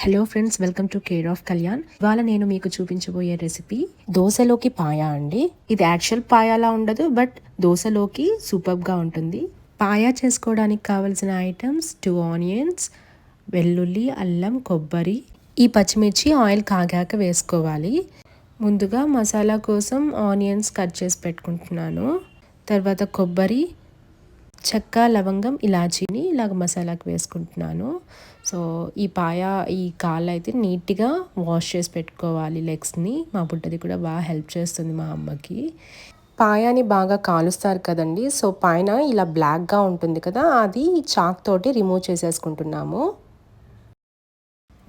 Hello friends welcome to care of Kalyan ఇవాళ నేను మీకు చూపించబోయే రెసిపీ దోశలోకి పాయా అండి. ఇది యాక్చువల్ పాయాలా ఉండదు బట్ దోశలోకి సూపర్గా ఉంటుంది. పాయా చేసుకోవడానికి కావలసిన ఐటమ్స్ టూ ఆనియన్స్ వెల్లుల్లి అల్లం కొబ్బరి ఈ పచ్చిమిర్చి ఆయిల్ కాగాక వేసుకోవాలి. ముందుగా మసాలా కోసం ఆనియన్స్ కట్ చేసి పెట్టుకుంటున్నాను. తర్వాత కొబ్బరి చెక్క లవంగం ఇలాచీని ఇలాగ మసాలాకి వేసుకుంటున్నాను. సో ఈ పాయ ఈ కాళ్ళు అయితే నీట్గా వాష్ చేసి పెట్టుకోవాలి లెగ్స్ని. మా బుడ్డది కూడా బాగా హెల్ప్ చేస్తుంది మా అమ్మకి. పాయాని బాగా కాలుస్తారు కదండి. సో పైన ఇలా బ్లాక్గా ఉంటుంది కదా అది చాక్ తోటి రిమూవ్ చేసేసుకుంటున్నాము.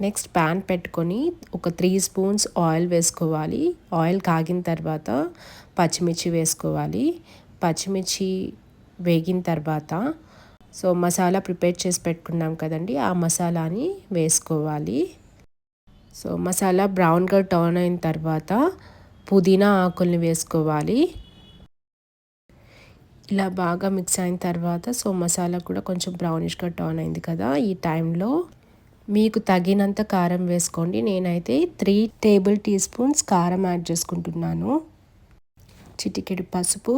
నెక్స్ట్ ప్యాన్ పెట్టుకొని ఒక త్రీ స్పూన్స్ ఆయిల్ వేసుకోవాలి. ఆయిల్ కాగిన తర్వాత పచ్చిమిర్చి వేసుకోవాలి. పచ్చిమిర్చి వేగిన తర్వాత సో మసాలా ప్రిపేర్ చేసి పెట్టుకున్నాం కదండి ఆ మసాలాని వేసుకోవాలి. సో మసాలా బ్రౌన్గా టర్న్ అయిన తర్వాత పుదీనా ఆకుల్ని వేసుకోవాలి. ఇలా బాగా మిక్స్ అయిన తర్వాత సో మసాలా కూడా కొంచెం బ్రౌనిష్గా టర్న్ అయింది కదా ఈ టైంలో. మీకు తగినంత కారం వేసుకోండి. నేనైతే త్రీ టేబుల్ టీ స్పూన్స్ కారం యాడ్ చేసుకుంటున్నాను. చిటికెడు పసుపు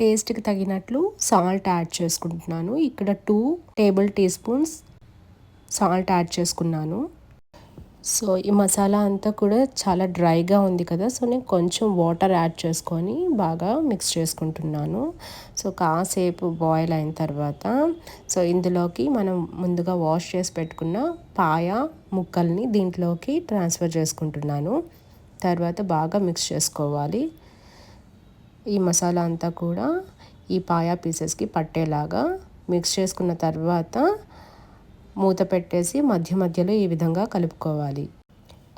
టేస్ట్కి తగినట్లు సాల్ట్ యాడ్ చేసుకుంటున్నాను. ఇక్కడ two table tea spoons salt add చేసుకున్నాను. సో ఈ మసాలా అంతా కూడా చాలా డ్రైగా ఉంది కదా సో నేను కొంచెం వాటర్ యాడ్ చేసుకొని బాగా మిక్స్ చేసుకుంటున్నాను. సో కాసేపు బాయిల్ అయిన తర్వాత సో ఇందులోకి మనం ముందుగా వాష్ చేసి పెట్టుకున్న పాయ ముక్కల్ని దీంట్లోకి ట్రాన్స్ఫర్ చేసుకుంటున్నాను. తర్వాత బాగా మిక్స్ చేసుకోవాలి. ఈ మసాలా అంతా కూడా ఈ పాయా పీసెస్కి పట్టేలాగా మిక్స్ చేసుకున్న తర్వాత మూత పెట్టేసి మధ్య మధ్యలో ఈ విధంగా కలుపుకోవాలి.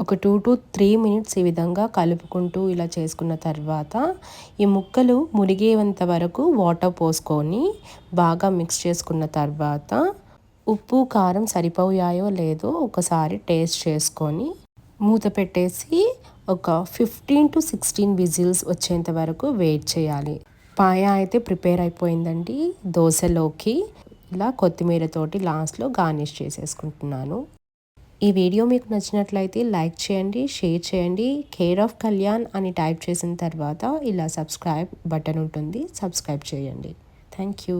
ఒక టూ టు త్రీ మినిట్స్ ఈ విధంగా కలుపుకుంటూ ఇలా చేసుకున్న తర్వాత ఈ ముక్కలు మురిగేంత వరకు వాటర్ పోసుకొని బాగా మిక్స్ చేసుకున్న తర్వాత ఉప్పు కారం సరిపోయాయో లేదో ఒకసారి టేస్ట్ చేసుకొని మూత పెట్టేసి ఒక ఫిఫ్టీన్ టు సిక్స్టీన్ విజిల్స్ వచ్చేంత వరకు వెయిట్ చేయాలి. పాయ అయితే ప్రిపేర్ అయిపోయిందండి. దోశలోకి ఇలా కొత్తిమీరతోటి లాస్ట్లో గార్నిష్ చేసేసుకుంటున్నాను. ఈ వీడియో మీకు నచ్చినట్లయితే లైక్ చేయండి షేర్ చేయండి. కేర్ ఆఫ్ కళ్యాణ్ అని టైప్ చేసిన తర్వాత ఇలా సబ్స్క్రైబ్ బటన్ ఉంటుంది. సబ్స్క్రైబ్ చేయండి. Thank you